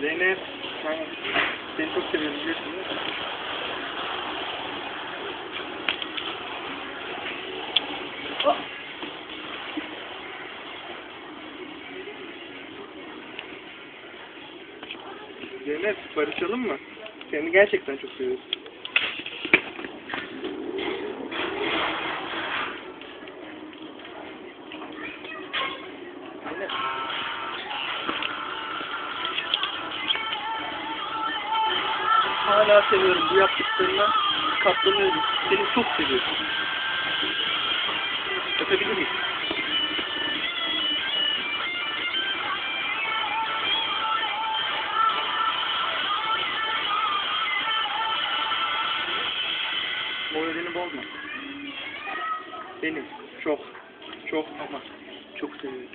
Zeynep, ben seni çok seviyorum? Oh! Zeynep, barışalım mı? Seni gerçekten çok seviyorum. Zeynep. Hala seviyorum. Bu yaptıklarına katlanıyorum. Seni çok seviyorum. Öpebilir miyim? Moralini bozma. Seni çok, çok ama çok seviyorum.